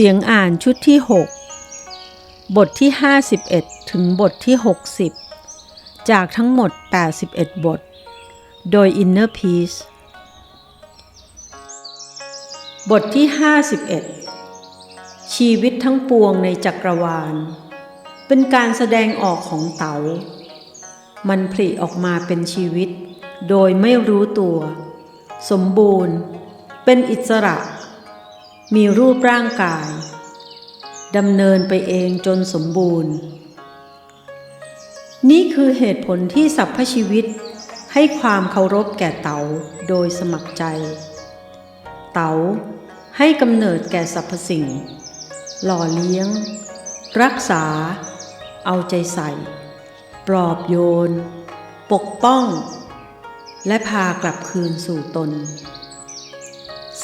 เสียงอ่านชุดที่ 6 บทที่ 51 ถึงบทที่ 60 จากทั้งหมด 81 บท โดย Inner Peace บทที่ 51 ชีวิตทั้งปวงในจักรวาล เป็นการแสดงออกของเต๋า มันผลิออกมาเป็นชีวิต โดยไม่รู้ตัว สมบูรณ์ เป็นอิสระ มีรูปร่างกายดำเนินไปเองจนสมบูรณ์ นี่คือเหตุผลที่สรรพชีวิตให้ความเคารพแก่เต๋าโดยสมัครใจ เต๋าให้กำเนิดแก่สรรพสิ่ง หล่อเลี้ยง รักษา เอาใจใส่ ปลอบโยน ปกป้อง และพากลับคืนสู่ตน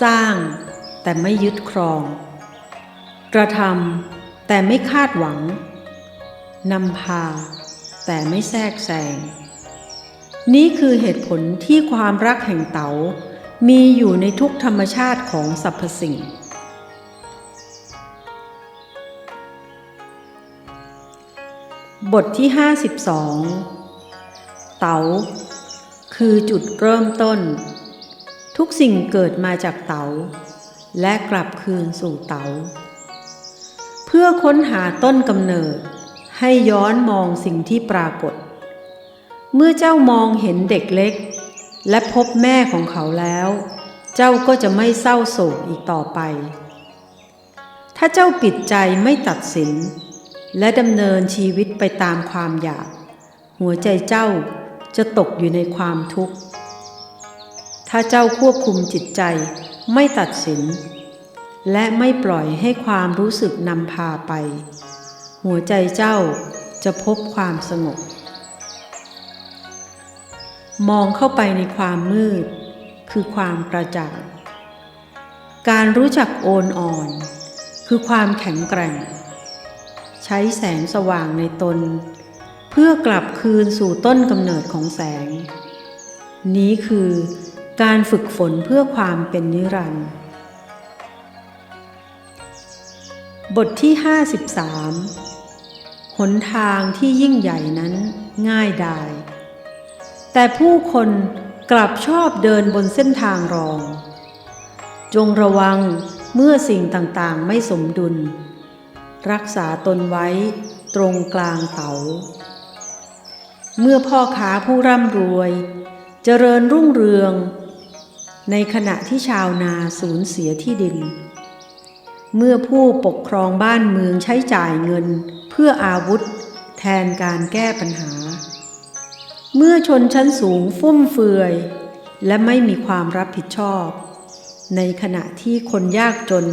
สร้าง แต่ไม่ยึดครอง กระทำแต่ไม่คาดหวังนำพา แต่ไม่แทรกแซง นี่คือเหตุผลที่ความรักแห่งเต๋ามีอยู่ในทุกธรรมชาติของสรรพสิ่ง บทที่ 52 เต๋าคือจุดเริ่มต้น ทุกสิ่งเกิดมาจากเต๋า และกลับคืนสู่เต๋า เพื่อค้นหาต้นกำเนิด ให้ย้อนมองสิ่งที่ปรากฏ เมื่อเจ้ามองเห็นเด็กเล็ก และพบแม่ของเขาแล้ว เจ้าก็จะไม่เศร้าโศกอีกต่อไป ถ้าเจ้าปิดใจไม่ตัดสิน และดำเนินชีวิตไปตามความอยาก หัวใจเจ้าจะตกอยู่ในความทุกข์ ถ้าเจ้าควบคุมจิตใจ ไม่ตัดสิน และไม่ปล่อยให้ความรู้สึกนำพาไป หัวใจเจ้าจะพบความสงบ มองเข้าไปในความมืด คือความกระจ่าง การรู้จักโอนอ่อน คือความแข็งแกร่ง ใช้แสงสว่างในตน เพื่อกลับคืนสู่ต้นกำเนิดของแสง นี้คือ การฝึกฝนเพื่อความเป็นนิรันดร์บทที่ 53 หนทางที่ยิ่งใหญ่นั้นง่ายดาย แต่ผู้คนกลับชอบเดินบนเส้นทางรอง จงระวังเมื่อสิ่งต่างๆไม่สมดุล รักษาตนไว้ตรงกลางเตาเมื่อพ่อค้าผู้ร่ำรวย เจริญรุ่งเรือง ในขณะที่ชาวนาสูญเสียที่ดิน เมื่อผู้ปกครองบ้านเมืองใช้จ่ายเงินเพื่ออาวุธ แทนการแก้ปัญหา เมื่อชนชั้นสูงฟุ่มเฟือย และไม่มีความรับผิดชอบ ในขณะที่คนยากจน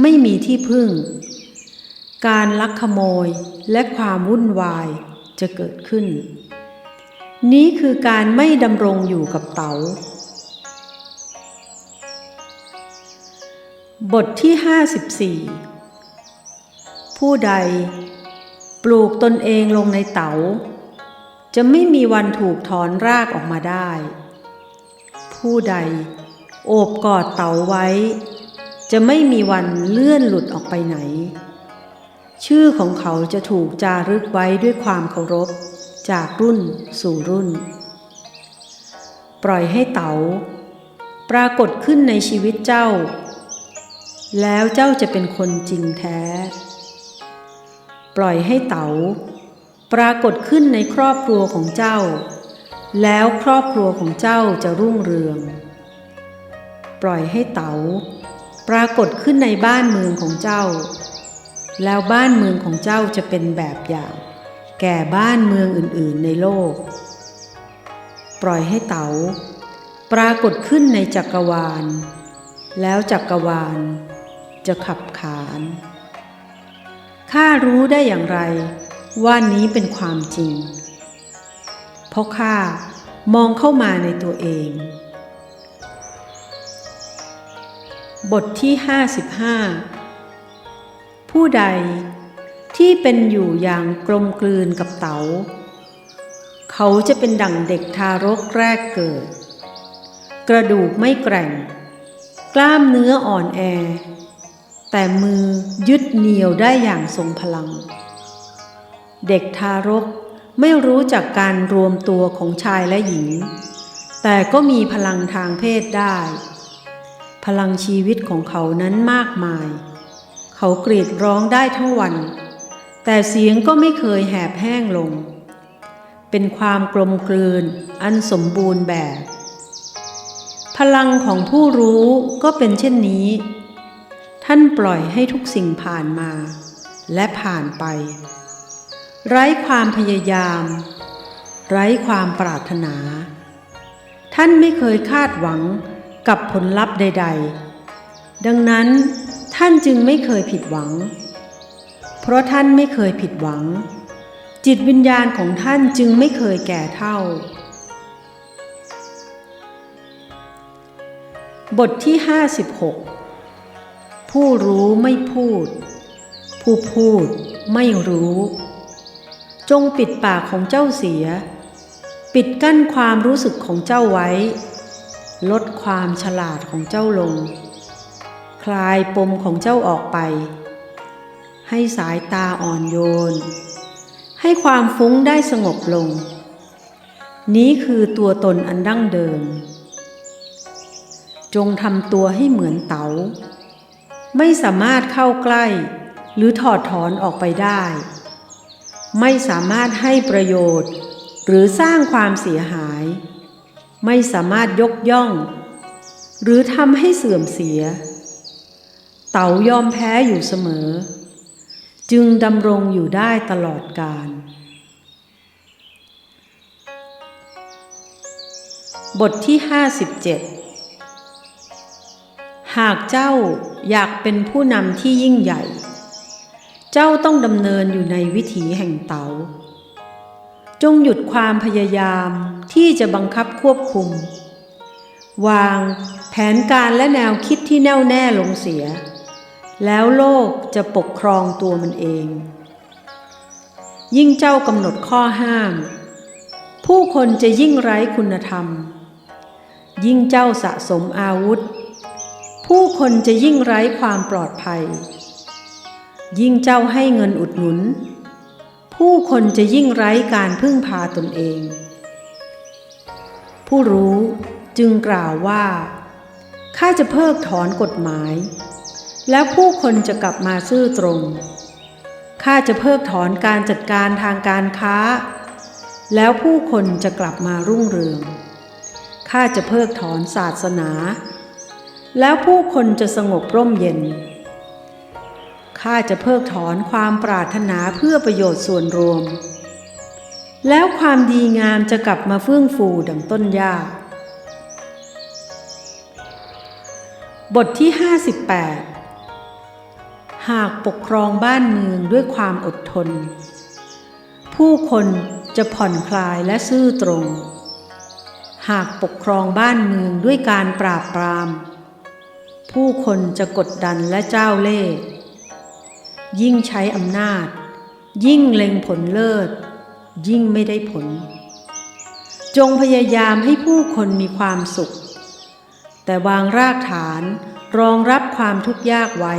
ไม่มีที่พึ่ง การลักขโมยและความวุ่นวายจะเกิดขึ้น นี้คือการไม่ดำรงอยู่กับเตา๋า บทที่ 54 ผู้ใด ปลูกตนเองลงในเตา๋า จะไม่มีวันถูกถอนรากออกมาได้ ผู้ใด โอบกอดเต๋าไว้ จะไม่มีวันเลื่อนหลุดออกไปไหน ชื่อของเขาจะถูกจารึกไว้ด้วยความเคารพจากรุ่นสู่รุ่น ปล่อยให้เต๋า ปรากฏขึ้นในชีวิตเจ้า แล้วเจ้าจะเป็นคนจริงแท้ ปล่อยให้เต๋าปรากฏขึ้นในครอบครัวของเจ้า แล้วครอบครัวของเจ้าจะรุ่งเรือง ปล่อยให้เต๋าปรากฏขึ้นในบ้านเมืองของเจ้า แล้วบ้านเมืองของเจ้าจะเป็นแบบอย่าง แก่บ้านเมืองอื่นๆในโลก ปล่อยให้เต๋าปรากฏขึ้นในจักรวาล แล้วจักรวาล จะขับขาน ข้ารู้ได้อย่างไรว่านี้เป็นความจริง เพราะข้ามองเข้ามาในตัวเอง บทที่ 55 ผู้ใดที่เป็นอยู่อย่างกลมกลืนกับเตา๋า เขาจะเป็นดั่งเด็กทารกแรกเกิด กระดูกไม่แกร่ง กล้ามเนื้ออ่อนแอ แต่มือยึดเหนี่ยวได้อย่างทรงพลัง เด็กทารกไม่รู้จักการรวมตัวของชายและหญิง แต่ก็มีพลังทางเพศได้ พลังชีวิตของเขานั้นมากมาย เขากรีดร้องได้ทั้งวัน แต่เสียงก็ไม่เคยแหบแห้งลง เป็นความกลมกลืนอันสมบูรณ์แบบ พลังของผู้รู้ก็เป็นเช่นนี้ ท่านปล่อยให้ทุกสิ่งผ่านมา และผ่านไป ไร้ความพยายาม ไร้ความปรารถนา ท่านไม่เคยคาดหวังกับผลลัพธ์ใด ๆ ดังนั้นท่านจึงไม่เคยผิดหวัง เพราะท่านไม่เคยผิดหวัง จิตวิญญาณของท่านจึงไม่เคยแก่เท่า บทที่ 56 ผู้รู้ไม่พูด ผู้พูดไม่รู้ จงปิดปากของเจ้าเสีย ปิดกั้นความรู้สึกของเจ้าไว้ ลดความฉลาดของเจ้าลง คลายปมของเจ้าออกไป ให้สายตาอ่อนโยน ให้ความฟุ้งได้สงบลง นี้คือตัวตนอันดั้งเดิม จงทำตัวให้เหมือนเตา๋า ไม่สามารถเข้าใกล้ หรือถอดถอนออกไปได้ ไม่สามารถให้ประโยชน์ หรือสร้างความเสียหาย ไม่สามารถยกย่อง หรือทำให้เสื่อมเสีย เต๋ายอมแพ้อยู่เสมอ จึงดำรงอยู่ได้ตลอดกาลบทที่ 57 หากเจ้าอยากเป็นผู้นำที่ยิ่งใหญ่ เจ้าต้องดำเนินอยู่ในวิถีแห่งเตา๋าจงหยุดความพยายามที่จะบังคับควบคุม วางแผนการและแนวคิดที่แน่วแน่ลงเสีย แล้วโลกจะปกครองตัวมันเอง ยิ่งเจ้ากำหนดข้อห้าม ผู้คนจะยิ่งไร้คุณธรรม ยิ่งเจ้าสะสมอาวุธ ผู้คนจะยิ่งไร้ความปลอดภัย ยิ่งเจ้าให้เงินอุดหนุน ผู้คนจะยิ่งไร้การพึ่งพาตนเอง ผู้รู้จึงกล่าวว่าข้าจะเพิกถอนกฎหมาย แล้วผู้คนจะกลับมาซื่อตรงข้าจะเพิกถอนการจัดการทางการค้า แล้วผู้คนจะกลับมารุ่งเรืองข้าจะเพิกถอนศาสนา แล้วผู้คนจะสงบร่มเย็น ข้าจะเพิกถอนความปรารถนาเพื่อประโยชน์ส่วนรวม แล้วความดีงามจะกลับมาเฟื่องฟูดังต้นหญ้า บทที่ 58 หากปกครองบ้านเมืองด้วยความอดทน ผู้คนจะผ่อนคลายและซื่อตรง หากปกครองบ้านเมืองด้วยการปราบปราม ผู้คนจะกดดันและเจ้าเล่ห์ยิ่งใช้อำนาจ ยิ่งเล็งผลเลิศ ยิ่งไม่ได้ผล จงพยายามให้ผู้คนมีความสุข แต่วางรากฐานรองรับความทุกข์ยากไว้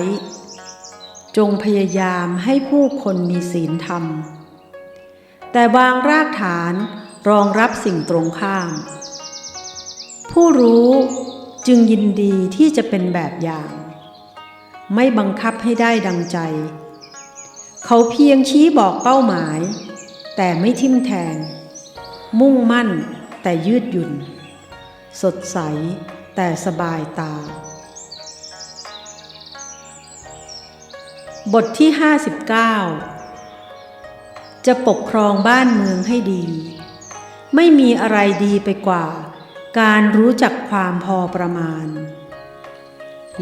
จงพยายามให้ผู้คนมีศีลธรรม แต่วางรากฐานรองรับสิ่งตรงข้าม ผู้รู้ จึงยินดีที่จะเป็นแบบอย่าง ไม่บังคับให้ได้ดังใจ เขาเพียงชี้บอกเป้าหมาย แต่ไม่ทิ่มแทง มุ่งมั่นแต่ยืดหยุ่น สดใสแต่สบายตา บทที่ 59 จะปกครองบ้านเมืองให้ดี ไม่มีอะไรดีไปกว่า การรู้จักความพอประมาณ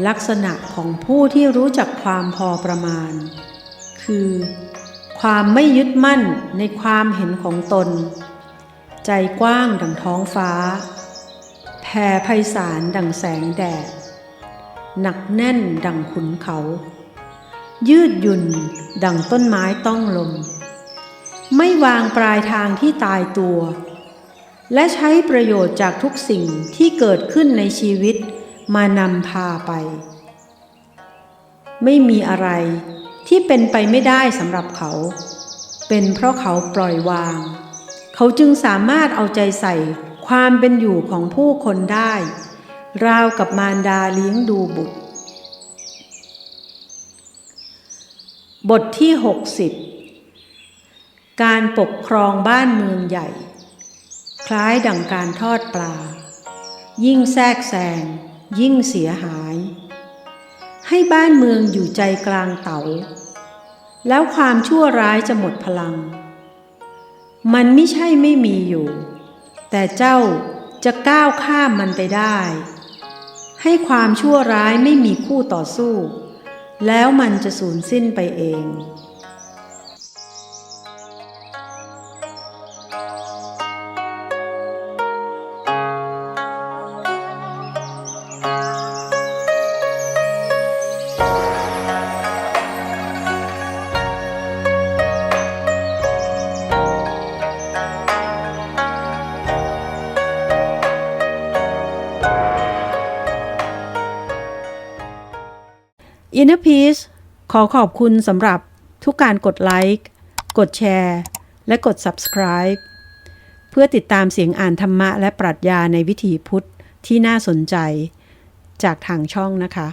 ลักษณะของผู้ที่รู้จักความพอประมาณ คือ ความไม่ยึดมั่นในความเห็นของตน ใจกว้างดังท้องฟ้า แผ่ไพศาลดังแสงแดด หนักแน่นดังขุนเขา ยืดหยุ่นดังต้นไม้ต้องลม ไม่วางปลายทางที่ตายตัว และใช้ประโยชน์จากทุกสิ่งที่เกิดขึ้นในชีวิตมานำพาไป ไม่มีอะไรที่เป็นไปไม่ได้สำหรับเขา เป็นเพราะเขาปล่อยวาง เขาจึงสามารถเอาใจใส่ความเป็นอยู่ของผู้คนได้ ราวกับมารดาเลี้ยงดูบุตร บทที่ 60 การปกครองบ้านเมืองใหญ่ คล้ายดังการทอดปลา ยิ่งแทรกแซงยิ่งเสียหาย ให้บ้านเมืองอยู่ใจกลางเตา๋า แล้วความชั่วร้ายจะหมดพลัง มันไม่ใช่ไม่มีอยู่ แต่เจ้าจะก้าวข้ามมันไปได้ ให้ความชั่วร้ายไม่มีคู่ต่อสู้ แล้วมันจะสูญสิ้นไปเอง Inner Peace ขอขอบคุณสำหรับทุกการกดไลค์ กดแชร์ และกด Subscribe เพื่อติดตามเสียงอ่านธรรมะและปรัชญาในวิถีพุทธที่น่าสนใจ จากทางช่องนะคะ